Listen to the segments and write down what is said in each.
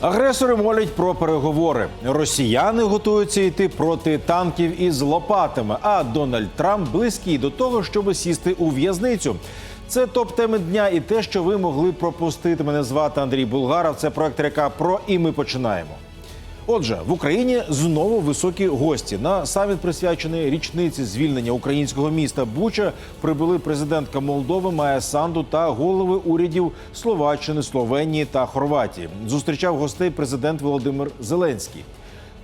Агресори молять про переговори. Росіяни готуються йти проти танків із лопатами. А Дональд Трамп близький до того, щоб сісти у в'язницю. Це топ теми дня і те, що ви могли пропустити. Мене звати Андрій Булгаров. Це проект река Про і ми починаємо. Отже, в Україні знову високі гості. На саміт присвячений річниці звільнення українського міста Буча прибули президентка Молдови Майя Санду та голови урядів Словаччини, Словенії та Хорватії. Зустрічав гостей президент Володимир Зеленський.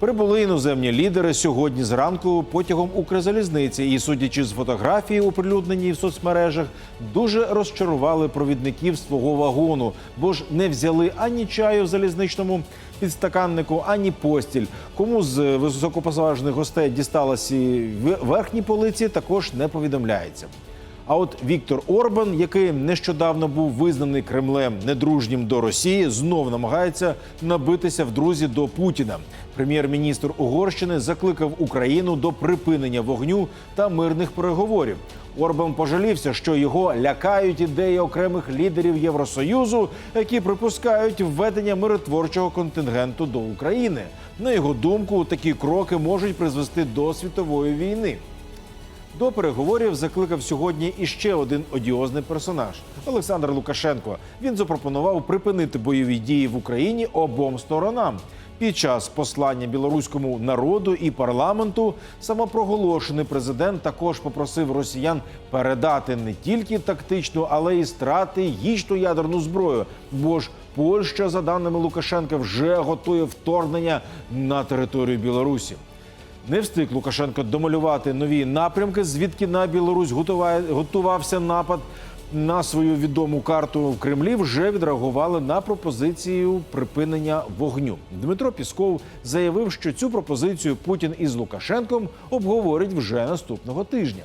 Прибули іноземні лідери сьогодні зранку потягом Укрзалізниці. І, судячи з фотографії, оприлюднені в соцмережах, дуже розчарували провідників свого вагону, бо ж не взяли ані чаю в залізничному підстаканнику, ані постіль. Кому з високоповажних гостей дісталася верхні полиці, також не повідомляється. А от Віктор Орбан, який нещодавно був визнаний Кремлем недружнім до Росії, знов намагається набитися в друзі до Путіна. Прем'єр-міністр Угорщини закликав Україну до припинення вогню та мирних переговорів. Орбан пожалівся, що його лякають ідеї окремих лідерів Євросоюзу, які припускають введення миротворчого контингенту до України. На його думку, такі кроки можуть призвести до світової війни. До переговорів закликав сьогодні іще один одіозний персонаж Олександр Лукашенко. Він запропонував припинити бойові дії в Україні обом сторонам. Під час послання білоруському народу і парламенту самопроголошений президент також попросив росіян передати не тільки тактичну, але й стратегічну ядерну зброю. Бо ж Польща, за даними Лукашенка, вже готує вторгнення на територію Білорусі. Не встиг Лукашенко домалювати нові напрямки, звідки на Білорусь готуває- готувався напад на свою відому карту в Кремлі. Вже відреагували на пропозицію припинення вогню. Дмитро Пісков заявив, що цю пропозицію Путін із Лукашенком обговорить вже наступного тижня.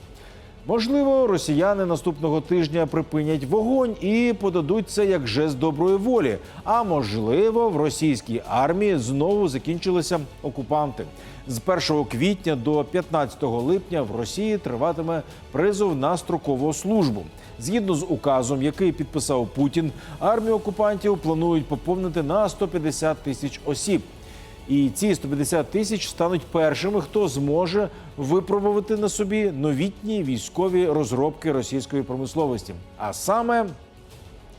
Можливо, росіяни наступного тижня припинять вогонь і подадуть це як жест доброї волі. А можливо, в російській армії знову закінчилися окупанти. З 1 квітня до 15 липня в Росії триватиме призов на строкову службу. Згідно з указом, який підписав Путін, армію окупантів планують поповнити на 150 тисяч осіб. І ці 150 тисяч стануть першими, хто зможе випробувати на собі новітні військові розробки російської промисловості. А саме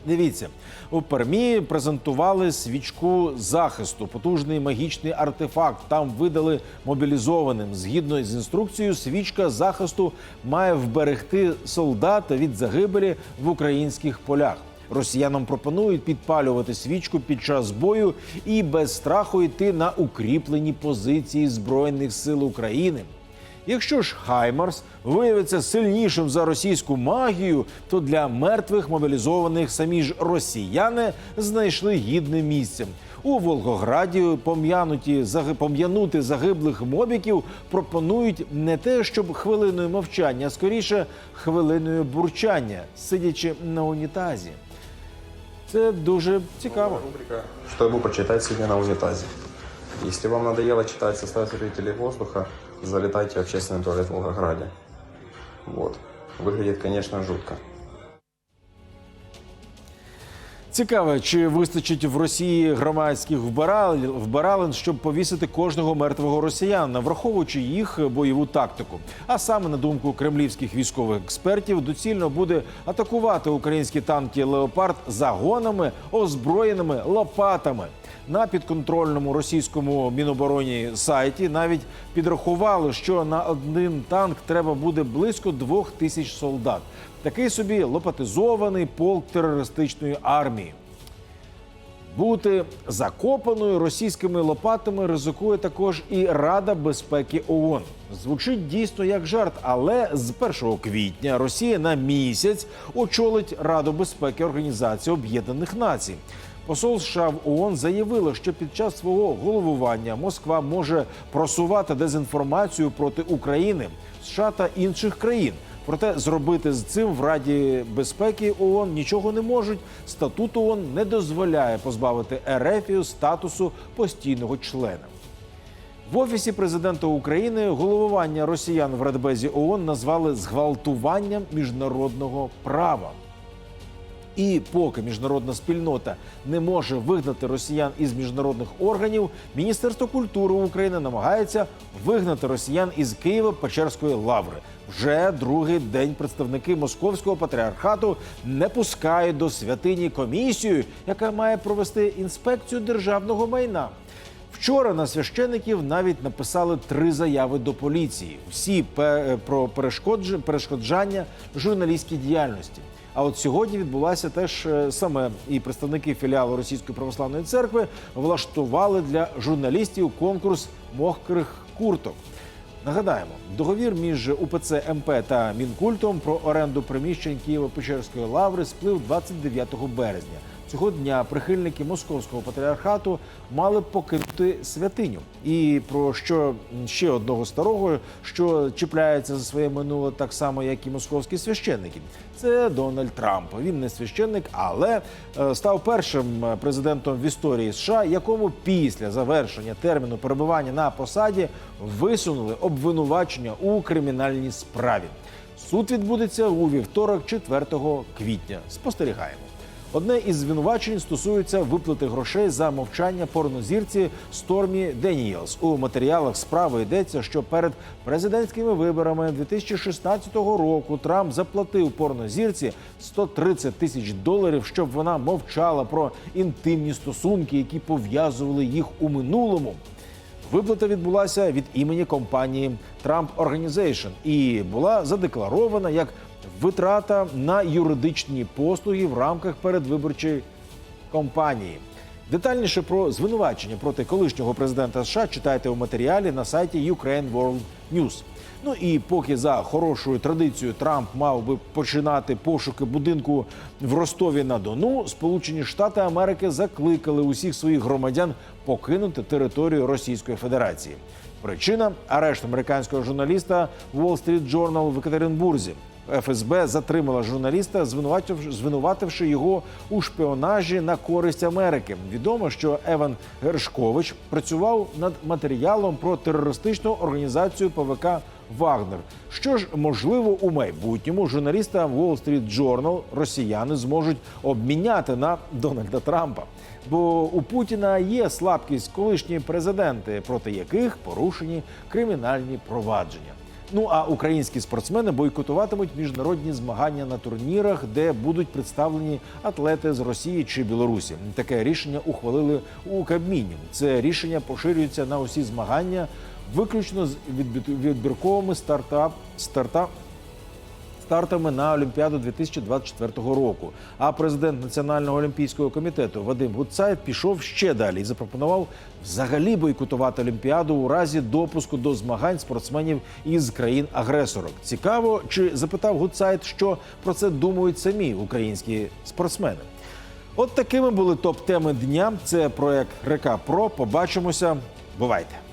Дивіться, у Пермі презентували свічку захисту, потужний магічний артефакт. Там видали мобілізованим. Згідно з інструкцією, свічка захисту має вберегти солдата від загибелі в українських полях. Росіянам пропонують підпалювати свічку під час бою і без страху йти на укріплені позиції збройних сил України. Якщо ж Хаймарс виявиться сильнішим за російську магію, то для мертвих мобілізованих самі ж росіяни знайшли гідне місце. У Волгограді пом'януті пом'янути загиблих мобіків пропонують не те, щоб хвилиною мовчання, а скоріше хвилиною бурчання, сидячи на унітазі. Це дуже цікаво. Рубрика «Що я буду прочитать сегодня на унітазі». Если вам надоело читать состав жителей воздуха, залетайте в общественный туалет в Волгограде. Вот. Выглядит, конечно, жутко. Цікаво, чи вистачить в Росії громадських вбиралень, щоб повісити кожного мертвого росіянина, враховуючи їх бойову тактику. А саме на думку кремлівських військових експертів, доцільно буде атакувати українські танки Леопард загонами, озброєними лопатами. На підконтрольному російському мінобороні сайті навіть підрахували, що на один танк треба буде близько двох тисяч солдат. Такий собі лопатизований полк терористичної армії. Бути закопаною російськими лопатами ризикує також і Рада безпеки ООН. Звучить дійсно як жарт, але з 1 квітня Росія на місяць очолить Раду безпеки Організації Об'єднаних Націй. Посол США в ООН заявила, що під час свого головування Москва може просувати дезінформацію проти України, США та інших країн. Проте зробити з цим в Раді безпеки ООН нічого не можуть. Статут ООН не дозволяє позбавити Ерефію статусу постійного члена. В офісі президента України головування росіян в Радбезі ООН назвали зґвалтуванням міжнародного права. І поки міжнародна спільнота не може вигнати росіян із міжнародних органів, Міністерство культури України намагається вигнати росіян із Києва Печерської лаври. Вже другий день представники московського патріархату не пускають до святині комісію, яка має провести інспекцію державного майна. Вчора на священиків навіть написали три заяви до поліції. Всі про перешкодж- перешкоджання журналістській діяльності. А от сьогодні відбулася теж е, саме і представники філіалу Російської православної церкви влаштували для журналістів конкурс мокрих курток. Нагадаємо, договір між УПЦ МП та Мінкультом про оренду приміщень Києво-Печерської лаври сплив 29 березня. Цього дня прихильники московського патріархату мали покинути святиню. І про що ще одного старого, що чіпляється за своє минуле так само, як і московські священники. Це Дональд Трамп. Він не священник, але е, став першим е, президентом в історії США, якому після завершення терміну перебування на посаді висунули обвинувачення у кримінальній справі. Суд відбудеться у вівторок, 4 квітня. Спостерігаємо. Одне із звинувачень стосується виплати грошей за мовчання порнозірці Стормі Деніелс. У матеріалах справи йдеться, що перед президентськими виборами 2016 року Трамп заплатив порнозірці 130 тисяч доларів, щоб вона мовчала про інтимні стосунки, які пов'язували їх у минулому. Виплата відбулася від імені компанії Trump Organization і була задекларована як витрата на юридичні послуги в рамках передвиборчої кампанії. Детальніше про звинувачення проти колишнього президента США читайте у матеріалі на сайті Ukraine World News. Ну і поки за хорошою традицією Трамп мав би починати пошуки будинку в Ростові на Дону, Сполучені Штати Америки закликали усіх своїх громадян покинути територію Російської Федерації. Причина арешт американського журналіста Wall Street Journal в Екатеринбурзі. ФСБ затримала журналіста, звинувативши, його у шпіонажі на користь Америки. Відомо, що Еван Гершкович працював над матеріалом про терористичну організацію ПВК Вагнер. Що ж можливо у майбутньому журналіста Wall Street Journal росіяни зможуть обміняти на Дональда Трампа. Бо у Путіна є слабкість колишні президенти, проти яких порушені кримінальні провадження. Ну а українські спортсмени бойкотуватимуть міжнародні змагання на турнірах, де будуть представлені атлети з Росії чи Білорусі. Таке рішення ухвалили у Кабміні. Це рішення поширюється на усі змагання, виключно з відбір- відбірковими стартап стартап стартами на Олімпіаду 2024 року. А президент Національного олімпійського комітету Вадим Гуцайт пішов ще далі і запропонував взагалі бойкотувати Олімпіаду у разі допуску до змагань спортсменів із країн-агресорок. Цікаво, чи запитав Гуцайт, що про це думають самі українські спортсмени. От такими були топ-теми дня. Це проект Река Про. Побачимося. Бувайте.